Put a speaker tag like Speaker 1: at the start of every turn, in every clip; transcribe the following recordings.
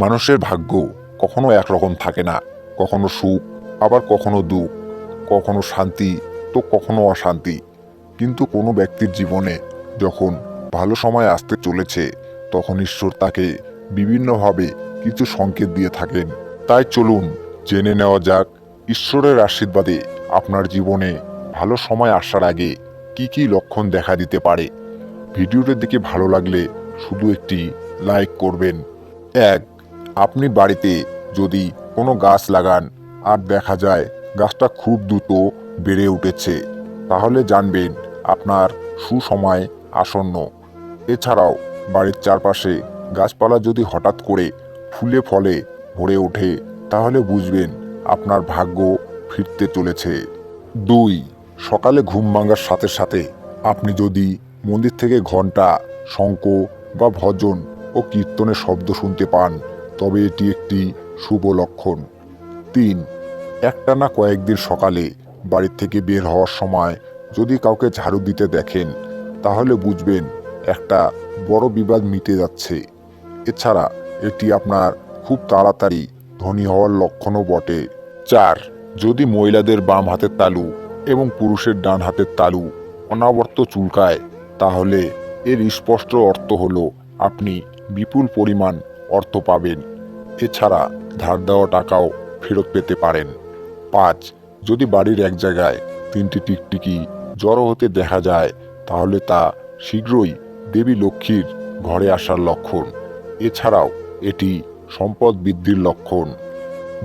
Speaker 1: মানুষের ভাগ্য কখনো একরকম থাকে না, কখনো সুখ, আবার কখনো দুঃখ, কখনো শান্তি, তো কখনো অশান্তি। কিন্তু কোনো ব্যক্তির জীবনে যখন ভালো সময় আসতে চলেছে, তখন ঈশ্বর তাকে বিভিন্নভাবে কিছু সংকেত দিয়ে থাকেন। তাই চলুন জেনে নেওয়া যাক, ঈশ্বরের আশীর্বাদে আপনার জীবনে ভালো সময় আসার আগে কি কি লক্ষণ দেখা দিতে পারে। ভিডিওটির দিকে ভালো লাগলে শুধু একটি লাইক করবেন। এক আপনি বাড়িতে যদি কোনো গাছ লাগান আর দেখা যায় গাছটা খুব দ্রুত বেড়ে উঠেছে, তাহলে জানবেন আপনার সুসময় আসন্ন। এছাড়াও বাড়ির চারপাশে গাছপালা যদি হঠাৎ করে ফুলে ফলে ভরে ওঠে, তাহলে বুঝবেন আপনার ভাগ্য ফিরতে চলেছে। দুই, সকালে ঘুম ভাঙার সাথে সাথে আপনি যদি মন্দির থেকে ঘণ্টা শঙ্খ বা ভজন ও কীর্তনের শব্দ শুনতে পান তবে এটি একটি শুভ লক্ষণ। তিন, একটানা কয়েকদিন সকালে বাড়ির থেকে বের হওয়ার সময় যদি কাউকে ঝাড়ু দিতে দেখেন, তাহলে বুঝবেন একটা বড় বিবাদ মিটে যাচ্ছে। এছাড়া এটি আপনার খুব তাড়াতাড়ি ধনী হওয়ার লক্ষণও বটে। চার, যদি মহিলাদের বাম হাতের তালু এবং পুরুষের ডান হাতের তালু অনাবর্ত চুলকায়, তাহলে এর স্পষ্ট অর্থ হলো আপনি বিপুল পরিমাণ অর্থ পাবেন। এছাড়া ধার দেওয়া টাকাও ফেরত পেতে পারেন। পাঁচ, যদি বাড়ির এক জায়গায় তিনটি টিকটিকি জড়ো হতে দেখা যায়, তাহলে তা শীঘ্রই দেবী লক্ষ্মীর ঘরে আসার লক্ষণ। এছাড়াও এটি সম্পদ বৃদ্ধির লক্ষণ।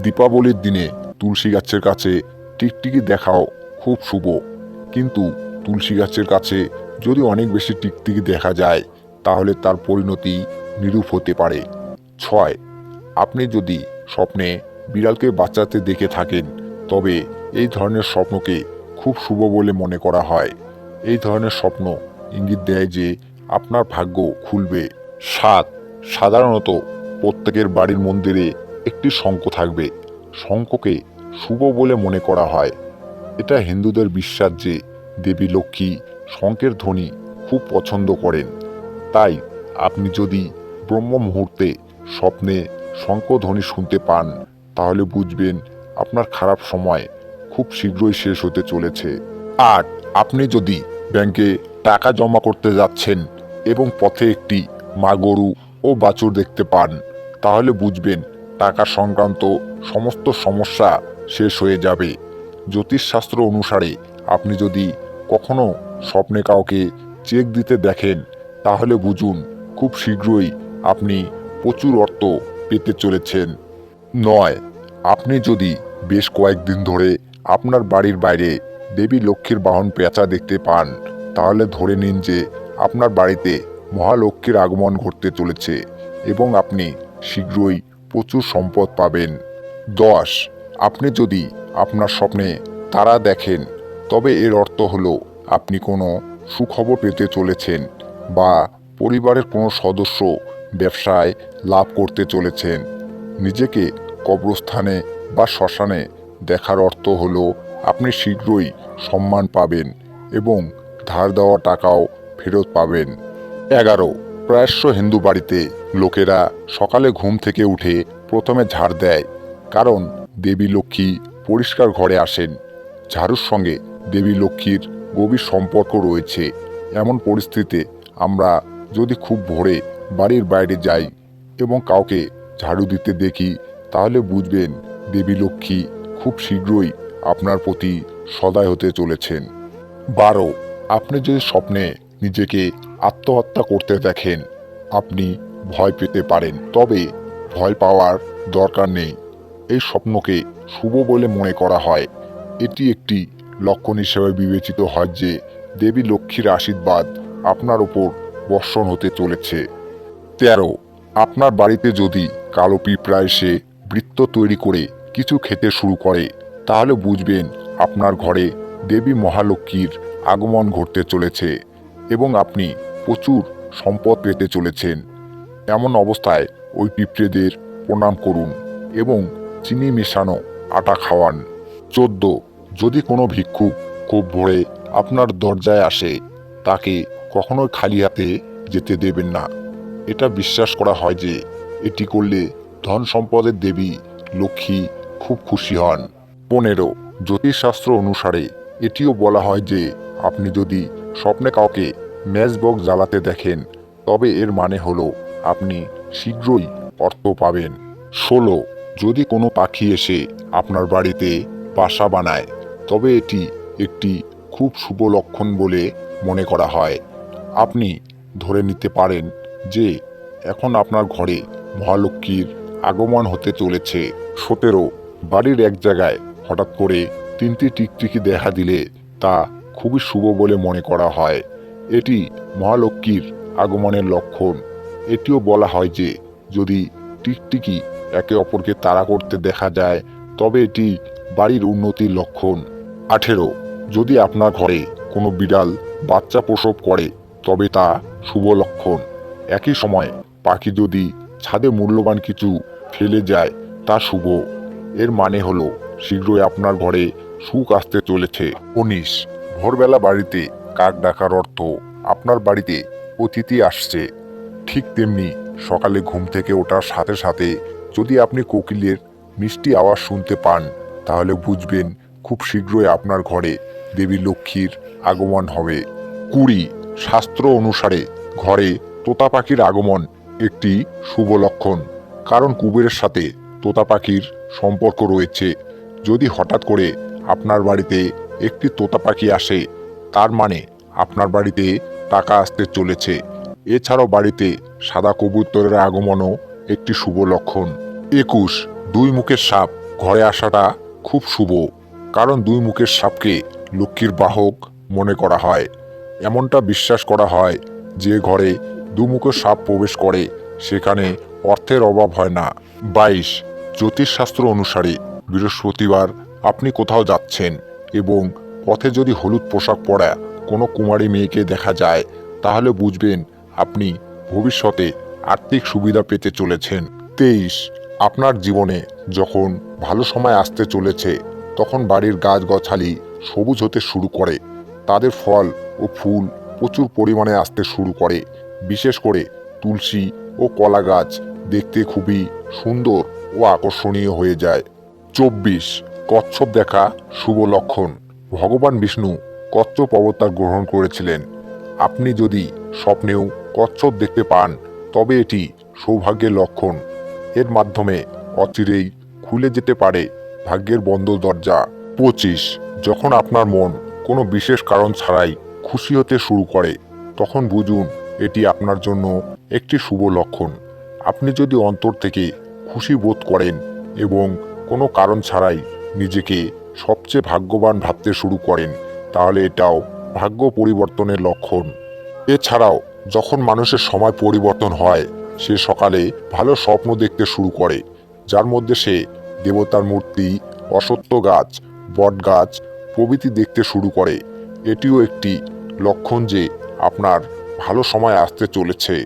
Speaker 1: দীপাবলির দিনে তুলসী গাছের কাছে টিকটিকি দেখাও খুব শুভ। কিন্তু তুলসী গাছের কাছে যদি অনেক বেশি টিকটিকি দেখা যায়, তাহলে তার পরিণতি নিরূপ হতে পারে। ছয় আপনি যদি স্বপ্নে বিড়ালকে বাঁচাতে দেখে থাকেন, তবে এই ধরনের স্বপ্নকে খুব শুভ বলে মনে করা হয়। এই ধরনের স্বপ্ন ইঙ্গিত দেয় যে আপনার ভাগ্য খুলবে। সাত, সাধারণত প্রত্যেকের বাড়ির মন্দিরে একটি শঙ্খ থাকবে। শঙ্খকে শুভ বলে মনে করা হয়। এটা হিন্দুদের বিশ্বাস যে দেবী লক্ষ্মী শঙ্খের ধ্বনি খুব পছন্দ করেন। তাই আপনি যদি ব্রহ্ম মুহূর্তে স্বপ্নে শঙ্খধ্বনি শুনতে পান, তাহলে বুঝবেন আপনার খারাপ সময় খুব শীঘ্রই শেষ হতে চলেছে। আর আপনি যদি ব্যাংকে টাকা জমা করতে যাচ্ছেন এবং পথে একটি মা গরু ও বাছুর দেখতে পান, তাহলে বুঝবেন টাকা সংক্রান্ত সমস্ত সমস্যা শেষ হয়ে যাবে। জ্যোতিষশাস্ত্র অনুসারে আপনি যদি কখনো স্বপ্নে কাউকে চেক দিতে দেখেন, তাহলে বুঝুন খুব শীঘ্রই আপনি প্রচুর অর্থ পেতে চলেছেন। নয়, আপনি যদি বেশ কয়েকদিন ধরে আপনার বাড়ির বাইরে দেবী লক্ষ্মীর বাহন পেঁচা দেখতে পান, তাহলে ধরে নিন যে আপনার বাড়িতে মহালক্ষ্মীর আগমন ঘটতে চলেছে এবং আপনি শীঘ্রই প্রচুর সম্পদ পাবেন। দশ, আপনি যদি আপনার স্বপ্নে তারা দেখেন, তবে এর অর্থ হলো আপনি কোনো সুখবর পেতে চলেছেন বা পরিবারের কোনো সদস্য ব্যবসায় লাভ করতে চলেছেন। নিজেকে কবরস্থানে বা শ্মশানে দেখার অর্থ হলো আপনি শীঘ্রই সম্মান পাবেন এবং ধার দেওয়া টাকাও ফেরত পাবেন। এগারো প্রায়শ হিন্দু বাড়িতে লোকেরা সকালে ঘুম থেকে উঠে প্রথমে ঝাড় দেয়, কারণ দেবী লক্ষ্মী পরিষ্কার ঘরে আসেন। ঝাড়ুর সঙ্গে দেবী লক্ষ্মীর গভীর সম্পর্ক রয়েছে। এমন পরিস্থিতিতে আমরা যদি খুব ভোরে বাড়ির বাইরে যাই এবং কাউকে ঝাড়ু দিতে দেখি, তাহলে বুঝবেন দেবী লক্ষ্মী খুব শীঘ্রই আপনার প্রতি সদয় হতে চলেছেন। বারো, আপনি যদি স্বপ্নে নিজেকে আত্মহত্যা করতে দেখেন, আপনি ভয় পেতে পারেন, তবে ভয় পাওয়ার দরকার নেই। এই স্বপ্নকে শুভ বলে মনে করা হয়। এটি একটি লক্ষণ হিসেবে বিবেচিত হয় যে দেবী লক্ষ্মীর আশীর্বাদ আপনার উপর বর্ষণ হতে চলেছে। তেরো আপনার বাড়িতে যদি কালো পিঁপড়া এসে বৃত্ত তৈরি করে কিছু খেতে শুরু করে, তাহলে বুঝবেন আপনার ঘরে দেবী মহালক্ষ্মীর আগমন ঘটতে চলেছে এবং আপনি প্রচুর সম্পদ পেতে চলেছেন। এমন অবস্থায় ওই পিঁপড়েদের প্রণাম করুন এবং চিনি মেশানো আটা খাওয়ান। চোদ্দ, যদি কোনো ভিক্ষুক খুব ভোরে আপনার দরজায় আসে, তাকে কখনোই খালি হাতে যেতে দেবেন না। এটা বিশ্বাস করা হয় যে এটি করলে ধন সম্পদের দেবী লক্ষ্মী খুব খুশি হন। পনেরো, জ্যোতিষশাস্ত্র অনুসারে এটিও বলা হয় যে আপনি যদি স্বপ্নে কাউকে ম্যাচবক্স জ্বালাতে দেখেন, তবে এর মানে হলো আপনি শীঘ্রই অর্থ পাবেন। ষোলো, যদি কোনো পাখি এসে আপনার বাড়িতে বাসা বানায়, তবে এটি একটি খুব শুভ লক্ষণ বলে মনে করা হয়। আপনি ধরে নিতে পারেন যে এখন আপনার ঘরে মহালক্ষ্মীর আগমন হতে চলেছে। সতেরো, বাড়ির এক জায়গায় হঠাৎ করে তিনটি টিকটিকি দেখা দিলে তা খুবই শুভ বলে মনে করা হয়। এটি মহালক্ষ্মীর আগমনের লক্ষণ। এটিও বলা হয় যে যদি টিকটিকি একে অপরকে তাড়া করতে দেখা যায়, তবে এটি বাড়ির উন্নতির লক্ষণ। আঠেরো, যদি আপনার ঘরে কোনো বিড়াল বাচ্চা প্রসব করে, তবে তা শুভ লক্ষণ। একই সময় পাখি যদি ছাদে মূল্যবান কিছু ফেলে যায়, তা শুভ। এর মানে হলো, শীঘ্রই আপনার ঘরে সুখ আসতে চলেছে। উনিশ, ভোরবেলা বাড়িতে কাক ডাকার অর্থ, আপনার বাড়িতে অতিথি আসছে। ঠিক তেমনি সকালে ঘুম থেকে ওঠার সাথে সাথে যদি আপনি কোকিলের মিষ্টি আওয়াজ শুনতে পান, তাহলে বুঝবেন খুব শীঘ্রই আপনার ঘরে দেবী লক্ষ্মীর আগমন হবে। কুড়ি, শাস্ত্র অনুসারে ঘরে তোতা পাখির আগমন একটি শুভ লক্ষণ। কারণ কুবেরের সাথে তোতা পাখির সম্পর্ক রয়েছে। যদি হঠাৎ করে আপনার বাড়িতে একটি তোতা পাখি আসে, তার মানে আপনার বাড়িতে টাকা আসতে চলেছে। এছাড়াও বাড়িতে সাদা কবুতরের আগমনও একটি শুভ লক্ষণ। একুশ, দুই মুখের সাপ ঘরে আসাটা খুব শুভ। কারণ দুই মুখের সাপকে লক্ষ্মীর বাহক মনে করা হয়। এমনটা বিশ্বাস করা হয় যে ঘরে দুমুখের সাপ প্রবেশ করে। সেখানে অর্থের অভাব হয় না। বাইশ, জ্যোতিষশাস্ত্র অনুসারে বৃহস্পতিবার আপনি কোথাও যাচ্ছেন এবং পথে যদি হলুদ পোশাক পরা কোনো কুমারী মেয়েকে দেখা যায়, তাহলে বুঝবেন আপনি ভবিষ্যতে আর্থিক সুবিধা পেতে চলেছেন। তেইশ, আপনার জীবনে যখন ভালো সময় আসতে চলেছে, তখন বাড়ির গাছগাছালি সবুজ হতে শুরু করে। তাদের ফল ও ফুল প্রচুর পরিমাণে আসতে শুরু করে। বিশেষ করে তুলসী ও কলা গাছ দেখতে খুবই সুন্দর ও আকর্ষণীয় হয়ে যায়। চব্বিশ, কচ্ছপ দেখা শুভ লক্ষণ। ভগবান বিষ্ণু কচ্ছপ অবতার গ্রহণ করেছিলেন। আপনি যদি স্বপ্নেও কচ্ছপ দেখতে পান, তবে এটি সৌভাগ্যের লক্ষণ। এর মাধ্যমে অচিরেই খুলে যেতে পারে ভাগ্যের বন্ধ দরজা। পঁচিশ, যখন আপনার মন কোনো বিশেষ কারণ ছাড়াই খুশি হতে শুরু করে, তখন বুঝুন এটি আপনার জন্য একটি শুভ লক্ষণ। আপনি যদি অন্তর থেকে খুশি বোধ করেন এবং কোনো কারণ ছাড়াই নিজেকে সবচেয়ে ভাগ্যবান ভাবতে শুরু করেন, তাহলে এটাও ভাগ্য পরিবর্তনের লক্ষণ। এছাড়াও, যখন মানুষের সময় পরিবর্তন হয়, সে সকালে ভালো স্বপ্ন দেখতে শুরু করে, যার মধ্যে সে দেবতার মূর্তি, অসত্য গাছ, বট গাছ প্রভৃতি দেখতে শুরু করে। এটিও একটি লক্ষণ যে আপনার ভালো সময় আসতে চলেছে।